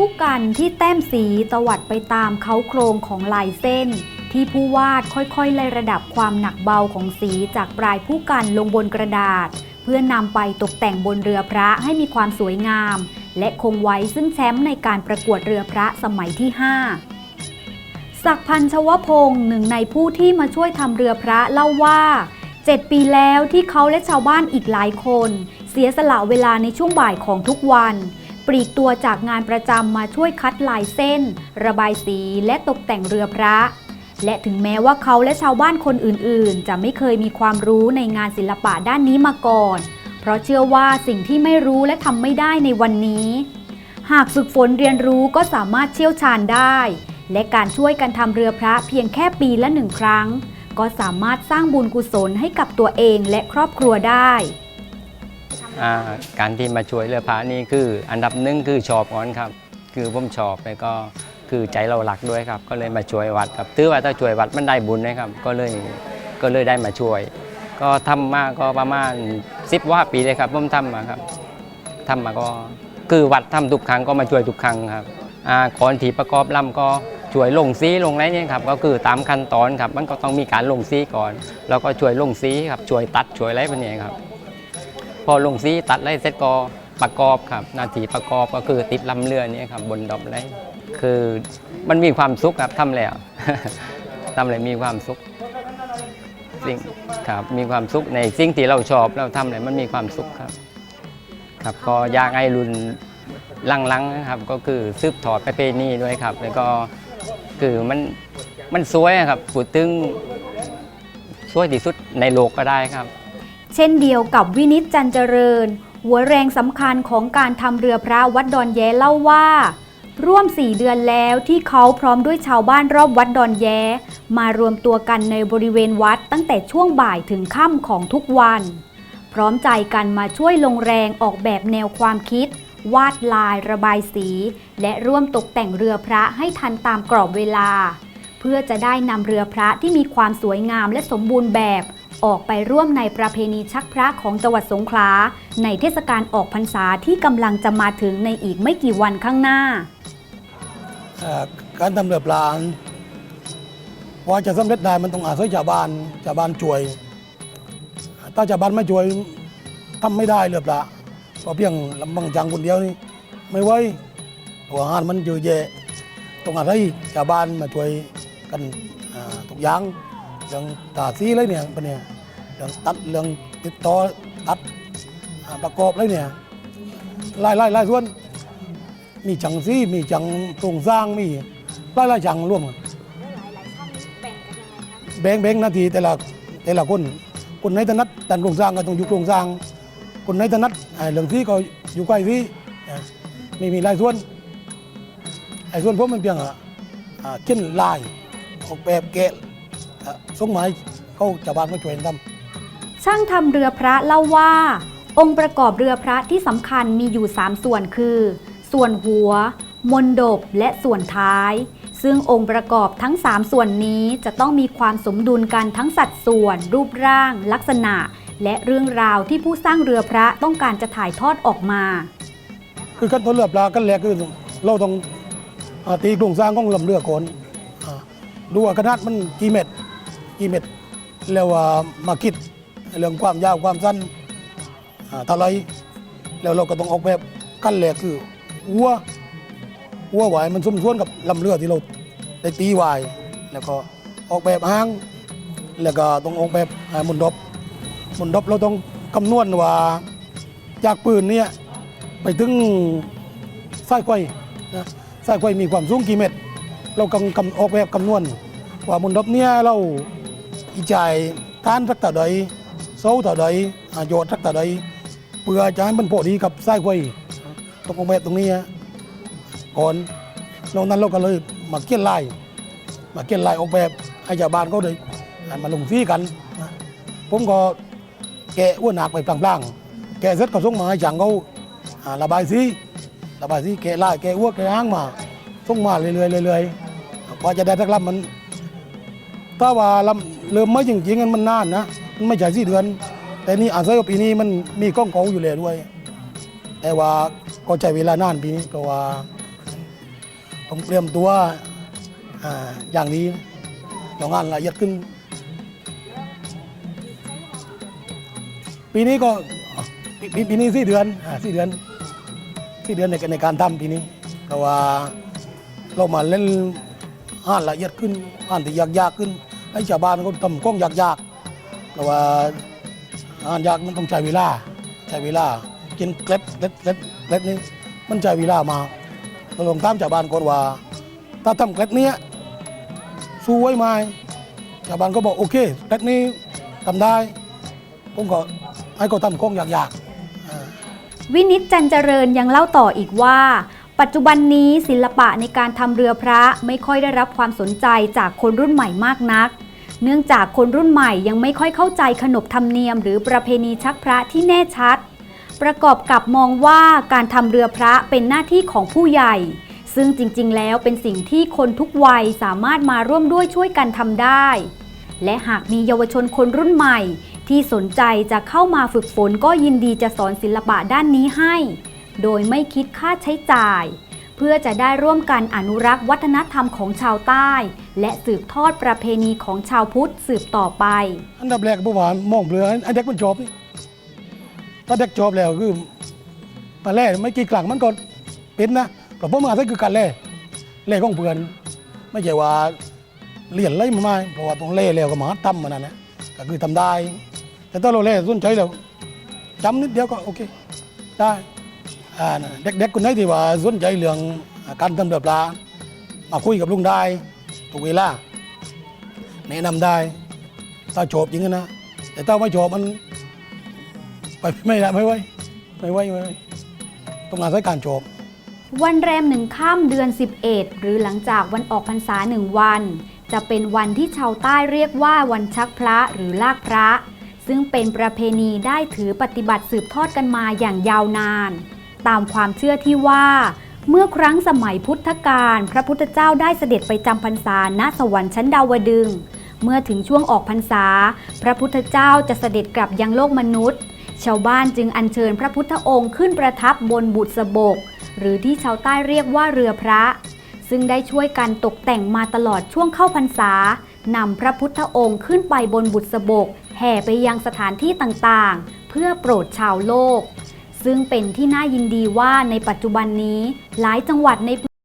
ผู้กันที่แต้มสีตวัดไปตามเขาโครงของลายเส้น ที่ผู้วาดค่อยๆไล่ระดับความหนักเบาของสีจากปลายผู้กันลงบนกระดาษ เพื่อนำไปตกแต่งบนเรือพระให้มีความสวยงาม และคงไว้ซึ่งแชมป์ในการประกวดเรือพระสมัยที่ 5 ศักพันชวพงศ์หนึ่งในผู้ที่มาช่วยทำเรือพระเล่าว่า7ปีแล้วที่เขาและชาวบ้านอีกหลายคน เสียสละเวลาในช่วงบ่ายของทุกวัน ปลีกตัวจากงานประจำมาช่วยคัดลายเส้น ระบายสีและตกแต่งเรือพระ และถึงแม้ว่าเขาและชาวบ้านคนอื่นๆ จะไม่เคยมีความรู้ในงานศิลปะด้านนี้มาก่อน เพราะเชื่อว่าสิ่งที่ไม่รู้และทำไม่ได้ในวันนี้ หากฝึกฝนเรียนรู้ก็สามารถเชี่ยวชาญได้ และการช่วยกันทำเรือพระเพียงแค่ปีละหนึ่งครั้ง ก็สามารถสร้างบุญกุศลให้กับตัวเองและครอบครัวได้ การที่มาช่วยเรือพระนี่คือ อันดับหนึ่งคือชอบก่อนครับ คือผมชอบแล้วก็คือใจเราหลักด้วยครับ ก็เลยมาช่วยวัดครับถือว่าถ้าช่วยวัดมันได้บุญนะครับ ก็เลยก็เลยได้มาช่วย ก็ทำมาก็ประมาณสิบว่าปีเลยครับผมทำมาครับทำมาก็คือวัดทำทุกครั้งก็มาช่วยทุกครั้งครับอ่าก่อนที่ประกอบลำก็ช่วยลงสีลงไรเนี่ยครับ ก็คือตามขั้นตอนครับ มันก็ต้องมีการลงสีก่อน แล้วก็ช่วยลงสีครับช่วยตัดช่วยอะไรพวกนี้ครับ พอลงสีตัดไล่เสร็จก็ประกอบครับนาทีประกอบก็คือติดลำเรือนี่ครับบนดอกไรคือมันมีความสุขครับทำแล้วทำอะไรมีความสุขสิ่งครับมีความสุขในสิ่งที่เราชอบเราทำอะไรมันมีความสุขครับ ครับก็อยากให้รุ่นลังๆนะครับก็คือซืบถอดประเพณีด้วยครับ แล้วก็คือมันมันสวยครับพูดถึงสวยที่สุดในโลกก็ได้ครับ เช่นเดียวกับวินิจจันเจริญ หัวแรงสำคัญของการทำเรือพระวัดดอนแย้เล่าว่า ร่วม 4 เดือนแล้วที่เขาพร้อมด้วยชาวบ้านรอบวัดดอนแย้ มารวมตัวกันในบริเวณวัดตั้งแต่ช่วงบ่ายถึงค่ำของทุกวัน พร้อมใจกันมาช่วยลงแรงออกแบบแนวความคิด วาดลายระบายสี และร่วมตกแต่งเรือพระให้ทันตามกรอบเวลา เพื่อจะได้นำเรือพระที่มีความสวยงามและสมบูรณ์แบบ ออกไปร่วมในประเพณีชักพระของจังหวัดสงขลา ในเทศกาลออกพรรษาที่กำลังจะมาถึงในอีกไม่กี่วันข้างหน้า การทำเรือปลาว่าจะสำเร็จได้มันต้องอาศัยชาวบ้านชาวบ้านช่วย ถ้าชาวบ้านไม่ช่วยทำไม่ได้เรือปลาเพราะเพียงลำบังจังคนเดียวนี่ไม่ไหวตัวงานมันเยอะแยะต้องอาศัยชาวบ้านมาช่วยกันทุกอย่าง เรื่องตาซีเลยเนี่ยปะเนี่ยเรื่องตัดเรื่องติดต่อตัดประกอบเลยเนี่ยไล่ไล่ไล่ส่วน มีจังซีมีจังโครงสร้างมีหลายหลายจังร่วมกันแบ่งแบ่งนาทีแต่ละแต่ละคนคนไหนถนัดด้านโครงสร้างก็ต้องอยู่โครงสร้าง คนไหนถนัดไอ้เรื่องที่ก็อยู่ใกล้ที่นะมีมีหลายส่วนไอ้ส่วนผมมันเพียงอะเช่นลายออกแบบแกะ ส่งหมายเขาชาวบ้านมาช่วยกันทำช่างทำเรือพระเล่าว่า องค์ประกอบเรือพระที่สำคัญมีอยู่ 3 ส่วนคือ ส่วนหัว มนดบและส่วนท้าย ซึ่งองค์ประกอบทั้ง 3 ส่วนนี้จะต้องมีความสมดุลกันทั้งสัดส่วน รูปร่าง ลักษณะ และเรื่องราวที่ผู้สร้างเรือพระต้องการจะถ่ายทอดออกมา คือขั้นตอนเรือปลาขั้นแรกคือเราต้องอ่าตีโครงสร้างของลำเรือก่อนอ่าดูว่าขนาดมันกี่เมตร กี่เมตรแล้วว่ามาคิดเรื่องความยาวความสั้นอ่าเท่าไรแล้วเราก็ต้องออกแบบขั้นแรกคือวัววัวไหวายมันสมส่วนกับลำเรือที่เราได้ตีไวายแล้วก็ออกแบบหาง แล้วก็ต้องออกแบบหมุนดบหมุนดบเราต้องคำนวณว่าจากปืนเนี่ยไปถึงสายไฟนะสายไฟมีความสูงกี่เมตร เรากำกำออกแบบคำนวณว่ามุนดบเนี่ยเรา อีจ่ายทานสักเท่ใดเสาเท่ใดอ่าโยชน์สักเท่ใดเพื่อจะให้มันพอดีกับไสายไฟต้องออกแบบตรงนี้ฮะก่อนนอกนั้นเราก็เลยมาเขียนลาย มาเขียนลายออกแบบให้ชาวบ้านเขาเลยมาลงซีกันนะผมก็แกะอ้วนหนักไปพลางๆแกะเสร็จก็ส่งมาให้จังเขาอ่าระบายสีระบายสีแกะลายแกะอ้วกแกะห้างมาส่งมาเรื่อยๆเรื่อยๆกว่าจะได้ทักลำมัน ถ้าว่าลำเริ่มไม่จริงๆกันมันนานนะมันไม่ใช่สี่เดือน แต่นี่อาศัยว่าปีนี้มันมีกล้องเก่าอยู่แล้วด้วย แต่ว่าก็ใช้เวลานานปีนี้เพราะว่าต้องเตรียมตัวอ่าอย่างนี้ต้องานละเอียดขึ้น ปีนี้ก็ปปีปีนี้สี่เดือนอ่าสี่เดือนสี่เดือนในในการทำปีนี้แต่ว่าเรามาเล่น อ่านละเอียดขึ้นอ่านที่ยากๆขึ้น ให้ชาวบ้านก็ทำกล้องยากๆแต่ว่าอ่านยากมันต้องใช้เวลาใช้เวลากินเกล็ดเล็ดเล็ดเล็ดนี้มันใช้เวลามาเราลองตามชาวบ้านก่อนว่า ถ้าทำเกล็ดเนี้ยสู้ไว้ไหมชาวบ้านก็บอกโอเคเกล็ดนี้ทำได้ผมก็ให้เขาทำกล้องยากๆอ่าวินิจจันเจริญยังเล่าต่ออีกว่า ปัจจุบันนี้ศิลปะในการทำเรือพระไม่ค่อยได้รับความสนใจจากคนรุ่นใหม่มากนัก เนื่องจากคนรุ่นใหม่ยังไม่ค่อยเข้าใจขนบธรรมเนียม หรือประเพณีชักพระที่แน่ชัด ประกอบกับมองว่าการทำเรือพระเป็นหน้าที่ของผู้ใหญ่ ซึ่งจริงๆ แล้วเป็นสิ่งที่คนทุกวัยสามารถมาร่วมด้วยช่วยกันทำได้ และหากมีเยาวชนคนรุ่นใหม่ ที่สนใจจะเข้ามาฝึกฝนก็ยินดีจะสอนศิลปะด้านนี้ให้ โดยไม่คิดค่าใช้จ่าย เพื่อจะได้ร่วมกันอนุรักษ์วัฒนธรรมของชาวใต้ และสืบทอดประเพณีของชาวพุทธสืบต่อไป อันดับแรกผมว่ามองเรือให้ให้เด็กมันจบนี่ถ้าเด็กจบแล้วคือมาแล่ไม่กี่ครั้งมันก็เป็นนะแต่ผมอาจจะคือการแล่แล่ของเพื่อน ไม่ใช่ว่าเรียนอะไรมาไม่เพราะว่าต้องเล่แล้วก็มาทำมันนั่นะก็คือทำได้ แต่ถ้าเราเล่สนใจแล้วจำนิดเดียวก็โอเค ได้ เด็กๆคนไหนที่ว่าสนใจเรื่องการทำเรือปลามาคุยกับลุงได้ทุกเวลาแนะนำได้ถ้าชอบจริงนะแต่ถ้าไม่ชอบมันไปไม่ได้ไม่ไหวไม่ไหวไม่ไหวต้องอาศัยการชอบวันแรมหนึ่งข้ามเดือน 11 หรือหลังจากวันออกพรรษาหนึ่งวัน จะเป็นวันที่ชาวใต้เรียกว่าวันชักพระหรือลากพระ ซึ่งเป็นประเพณีได้ถือปฏิบัติสืบทอดกันมาอย่างยาวนาน ตามความเชื่อที่ว่า เมื่อครั้งสมัยพุทธกาลพระพุทธเจ้าได้เสด็จไปจำพรรษาณสวรรค์ชั้นดาวดึง เมื่อถึงช่วงออกพรรษา พระพุทธเจ้าจะเสด็จกลับยังโลกมนุษย์ ชาวบ้านจึงอัญเชิญพระพุทธองค์ขึ้นประทับบนบุษบก หรือที่ชาวใต้เรียกว่าเรือพระ ซึ่งได้ช่วยกันตกแต่งมาตลอดช่วงเข้าพรรษานำพระพุทธองค์ขึ้นไปบนบุษบก แห่ไปยังสถานที่ต่างๆ เพื่อโปรดชาวโลก ซึ่งเป็นที่น่ายินดีว่าในปัจจุบันนี้ หลายจังหวัดใน